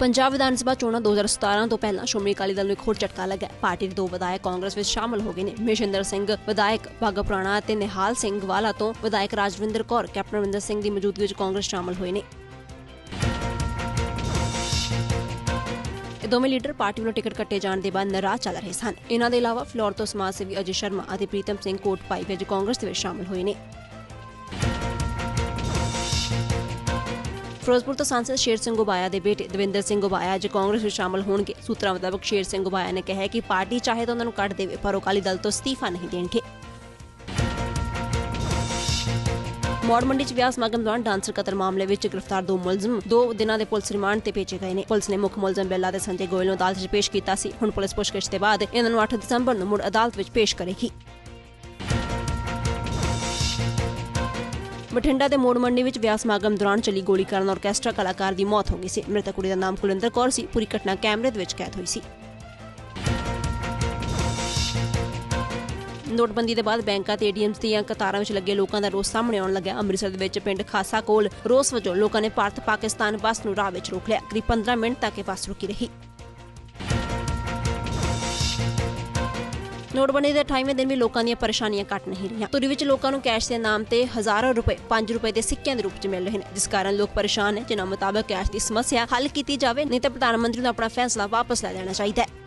ਪੰਜਾਬ ਵਿਧਾਨ ਸਭਾ ਚੋਣਾਂ 2017 ਤੋਂ ਪਹਿਲਾਂ ਸ਼੍ਰੋਮਣੀ ਅਕਾਲੀ ਦਲ ਨੂੰ ਇੱਕ ਹੋਰ ਝਟਕਾ ਲੱਗਾ ਪਾਰਟੀ ਦੇ ਦੋ ਵਿਧਾਇਕ ਕਾਂਗਰਸ ਵਿੱਚ ਸ਼ਾਮਲ ਹੋ ਗਏ ਨੇ। ਮਹਿਸ਼ਿੰਦਰ ਸਿੰਘ, ਵਿਧਾਇਕ ਬਾਗਾ ਪੁਰਾਣਾ ਅਤੇ ਨਿਹਾਲ ਸਿੰਘ ਵਾਲਾ ਤੋਂ ਵਿਧਾਇਕ ਰਾਜਵਿੰਦਰ ਕੌਰ, ਕੈਪਟਨ ਅਮਰਿੰਦਰ ਸਿੰਘ ਦੀ ਮੌਜੂਦਗੀ ਵਿੱਚ ਕਾਂਗਰਸ ਸ਼ਾਮਲ ਹੋਏ ਨੇ। ਦੋਵੇਂ ਲੀਡਰ ਪਾਰਟੀ ਵੱਲੋਂ ਟਿਕਟ ਕੱਟੇ ਜਾਣ ਦੇ ਬਾਅਦ ਨਾਰਾਜ਼ ਚੱਲ ਰਹੇ ਸਨ। ਇਹਨਾਂ ਦੇ ਇਲਾਵਾ ਫਲੋਰ ਤੋਂ ਸਮਾਜ ਸੇਵੀ ਅਜੇ ਸ਼ਰਮਾ ਅਤੇ ਪ੍ਰੀਤਮ ਸਿੰਘ ਕੋਟ ਪਾਈ ਵਿੱਚ ਕਾਂਗਰਸ ਦੇ ਵਿੱਚ ਸ਼ਾਮਲ ਹੋਏ ਨੇ। ਫਿਰੋਜ਼ਪੁਰ ਤੋਂ ਸਾਂਸਦ ਸ਼ੇਰ ਸਿੰਘ ਉਬਾਇਆ ਦੇ ਬੇਟੇ ਦਵਿੰਦਰ ਸਿੰਘ ਉਬਾਇਆ ਅੱਜ ਕਾਂਗਰਸ ਵਿੱਚ ਸ਼ਾਮਲ ਹੋਣਗੇ। ਸੂਤਰਾਂ ਮੁਤਾਬਕ ਸ਼ੇਰ ਸਿੰਘ ਉਬਾਇਆ ਨੇ ਕਿਹਾ ਕਿ ਪਾਰਟੀ ਚਾਹੇ ਤਾਂ ਉਹਨਾਂ ਨੂੰ ਕੱਢ ਦੇਵੇ, ਪਰ ਉਹ ਅਕਾਲੀ ਦਲ ਤੋਂ ਅਸਤੀਫਾ ਨਹੀਂ ਦੇਣਗੇ। ਮੌੜ ਮੰਡੀ ਚ ਵਿਆਹ ਸਮਾਗਮ ਦੌਰਾਨ ਡਾਂਸਰ ਕਤਲ ਮਾਮਲੇ ਵਿੱਚ ਗ੍ਰਿਫਤਾਰ ਦੋ ਮੁਲਜ਼ਮ, ਦੋ ਦਿਨਾਂ ਦੇ ਪੁਲਿਸ ਰਿਮਾਂਡ ਤੇ ਭੇਜੇ ਗਏ ਨੇ। ਪੁਲਿਸ ਨੇ ਮੁੱਖ ਮੁਲਜ਼ਮ ਬੇਲਾ ਦੇ ਸੰਜੇ ਗੋਇਲ ਨੂੰ ਅਦਾਲਤ 'ਚ ਪੇਸ਼ ਕੀਤਾ ਸੀ। ਹੁਣ ਪੁਲਿਸ ਪੁੱਛਗਿੱਛ ਦੇ ਬਾਅਦ ਇਹਨਾਂ ਨੂੰ 8 ਦਸੰਬਰ ਨੂੰ ਮੁੜ ਅਦਾਲਤ ਵਿੱਚ ਪੇਸ਼ ਕਰੇਗੀ। ਬਠਿੰਡਾ ਦੇ ਮੋੜ ਮੰਡੀ ਵਿੱਚ ਵਿਆਹ ਸਮਾਗਮ ਦੌਰਾਨ ਚੱਲੀ ਗੋਲੀ ਕਾਰਨ ਆਰਕੈਸਟਰਾ ਕਲਾਕਾਰ ਦੀ ਮੌਤ ਹੋ ਗਈ ਸੀ। ਮ੍ਰਿਤਕ ਕੁੜੀ ਦਾ ਨਾਮ ਕੁਲਿੰਦਰ ਕੌਰ ਸੀ। ਪੂਰੀ ਘਟਨਾ ਕੈਮਰੇ ਦੇ ਵਿੱਚ ਕੈਦ ਹੋਈ ਸੀ। ਨੋਟਬੰਦੀ ਦੇ ਬਾਅਦ ਬੈਂਕਾਂ ਤੇ ਏਟੀਐਮਸ ਦੀਆਂ ਕਤਾਰਾਂ ਵਿੱਚ ਲੱਗੇ ਲੋਕਾਂ ਦਾ ਰੋਸ ਸਾਹਮਣੇ ਆਉਣ ਲੱਗਾ ਅੰਮ੍ਰਿਤਸਰ ਦੇ ਵਿੱਚ ਪਿੰਡ ਖਾਸਾ ਕੋਲ ਰੋਸ ਵਜੋਂ ਲੋਕਾਂ ਨੇ ਭਾਰਤ ਪਾਕਿਸਤਾਨ ਬੱਸ ਨੂੰ ਰਾਹ ਵਿੱਚ ਰੋਕ ਲਿਆ। ਕਰੀਬ 15 ਮਿੰਟ ਤੱਕ ਇਹ ਬੱਸ ਰੁਕੀ ਰਹੀ। ਨੋਟਬੰਦੀ ਦੇ 28ਵੇਂ ਦਿਨ ਵੀ ਲੋਕਾਂ ਦੀਆਂ ਪਰੇਸ਼ਾਨੀਆਂ ਘਟ ਨਹੀਂ ਰਹੀਆਂ। ਤੁਰੀ ਵਿੱਚ ਲੋਕਾਂ ਨੂੰ ਕੈਸ਼ ਦੇ ਨਾਮ ਤੇ ਹਜ਼ਾਰਾਂ ਰੁਪਏ 5 ਰੁਪਏ ਦੇ ਸਿੱਕਿਆਂ ਦੇ ਰੂਪ 'ਚ ਮਿਲ ਰਹੇ ਨੇ, ਜਿਸ ਕਾਰਨ ਲੋਕ ਪਰੇਸ਼ਾਨ ਨੇ, ਜਿਨ੍ਹਾਂ ਮੁਤਾਬਕ ਕੈਸ਼ ਦੀ ਸਮੱਸਿਆ ਹੱਲ ਕੀਤੀ ਜਾਵੇ, ਨਹੀਂ ਤਾਂ ਪ੍ਰਧਾਨ ਮੰਤਰੀ ਨੂੰ ਆਪਣਾ ਫੈਸਲਾ ਵਾਪਸ ਲੈ ਲੈਣਾ ਚਾਹੀਦਾ ਹੈ।